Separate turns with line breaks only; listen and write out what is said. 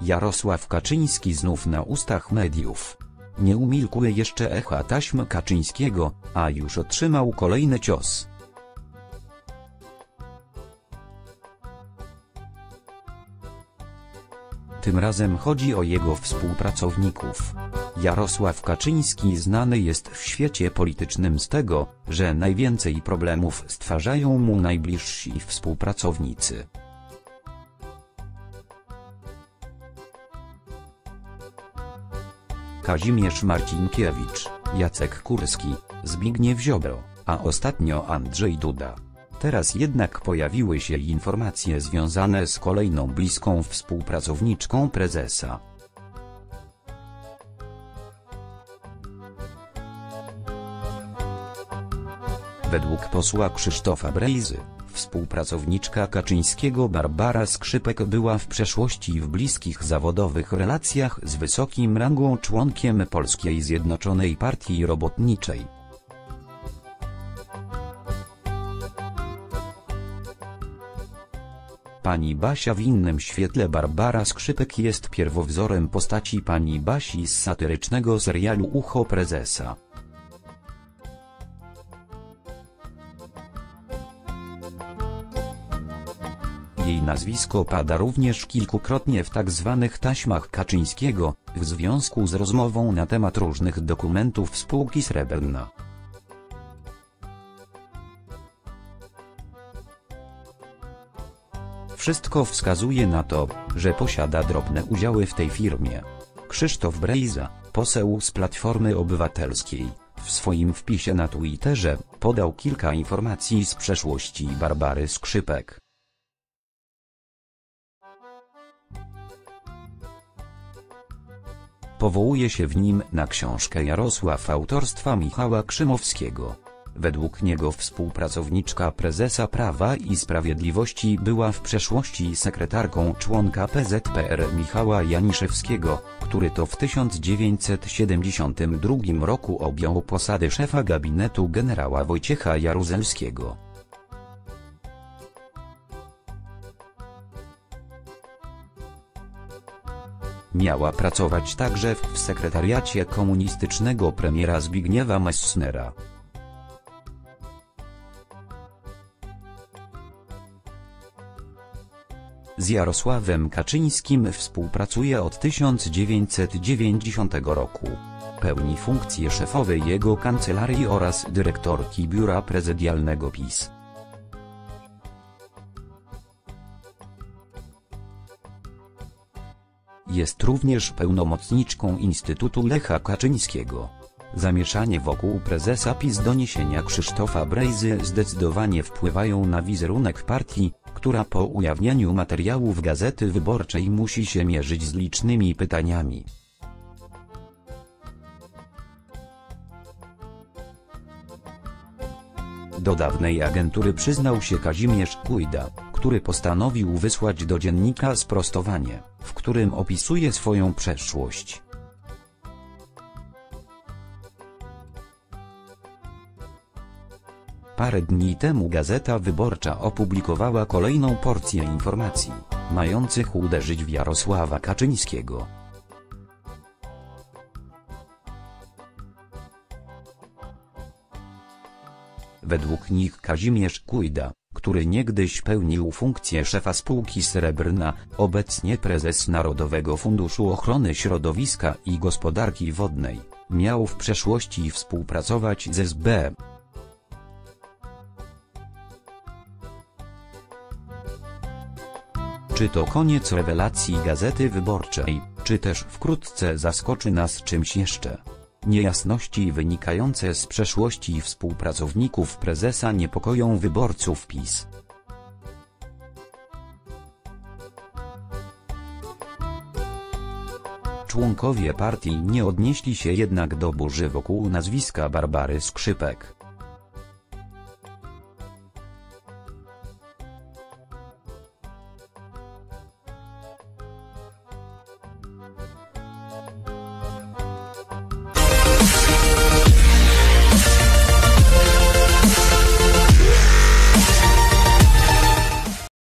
Jarosław Kaczyński znów na ustach mediów. Nie umilkły jeszcze echa taśmy Kaczyńskiego, a już otrzymał kolejny cios. Tym razem chodzi o jego współpracowników. Jarosław Kaczyński znany jest w świecie politycznym z tego, że najwięcej problemów stwarzają mu najbliżsi współpracownicy. Kazimierz Marcinkiewicz, Jacek Kurski, Zbigniew Ziobro, a ostatnio Andrzej Duda. Teraz jednak pojawiły się informacje związane z kolejną bliską współpracowniczką prezesa. Według posła Krzysztofa Brejzy, współpracowniczka Kaczyńskiego Barbara Skrzypek była w przeszłości w bliskich zawodowych relacjach z wysokim rangą członkiem Polskiej Zjednoczonej Partii Robotniczej. Pani Basia w innym świetle Barbara Skrzypek jest pierwowzorem postaci pani Basi z satyrycznego serialu Ucho Prezesa. Jej nazwisko pada również kilkukrotnie w tak zwanych taśmach Kaczyńskiego, w związku z rozmową na temat różnych dokumentów spółki Srebrna. Wszystko wskazuje na to, że posiada drobne udziały w tej firmie. Krzysztof Brejza, poseł z Platformy Obywatelskiej, w swoim wpisie na Twitterze, podał kilka informacji z przeszłości Barbary Skrzypek. Powołuje się w nim na książkę Jarosław autorstwa Michała Krzymowskiego. Według niego współpracowniczka prezesa Prawa i Sprawiedliwości była w przeszłości sekretarką członka PZPR Michała Janiszewskiego, który to w 1972 roku objął posadę szefa gabinetu generała Wojciecha Jaruzelskiego. Miała pracować także w sekretariacie komunistycznego premiera Zbigniewa Messnera. Z Jarosławem Kaczyńskim współpracuje od 1990 roku. Pełni funkcję szefowej jego kancelarii oraz dyrektorki biura prezydialnego PiS. Jest również pełnomocniczką Instytutu Lecha Kaczyńskiego. Zamieszanie wokół prezesa PiS doniesienia Krzysztofa Brejzy zdecydowanie wpływają na wizerunek partii, która po ujawnieniu materiałów Gazety Wyborczej musi się mierzyć z licznymi pytaniami. Do dawnej agentury przyznał się Kazimierz Kujda, który postanowił wysłać do dziennika sprostowanie, w którym opisuje swoją przeszłość. Parę dni temu Gazeta Wyborcza opublikowała kolejną porcję informacji, mających uderzyć w Jarosława Kaczyńskiego. Według nich Kazimierz Kujda, który niegdyś pełnił funkcję szefa spółki Srebrna, obecnie prezes Narodowego Funduszu Ochrony Środowiska i Gospodarki Wodnej, miał w przeszłości współpracować z SB. Czy to koniec rewelacji Gazety Wyborczej, czy też wkrótce zaskoczy nas czymś jeszcze? Niejasności wynikające z przeszłości współpracowników prezesa niepokoją wyborców PiS. Członkowie partii nie odnieśli się jednak do burzy wokół nazwiska Barbary Skrzypek.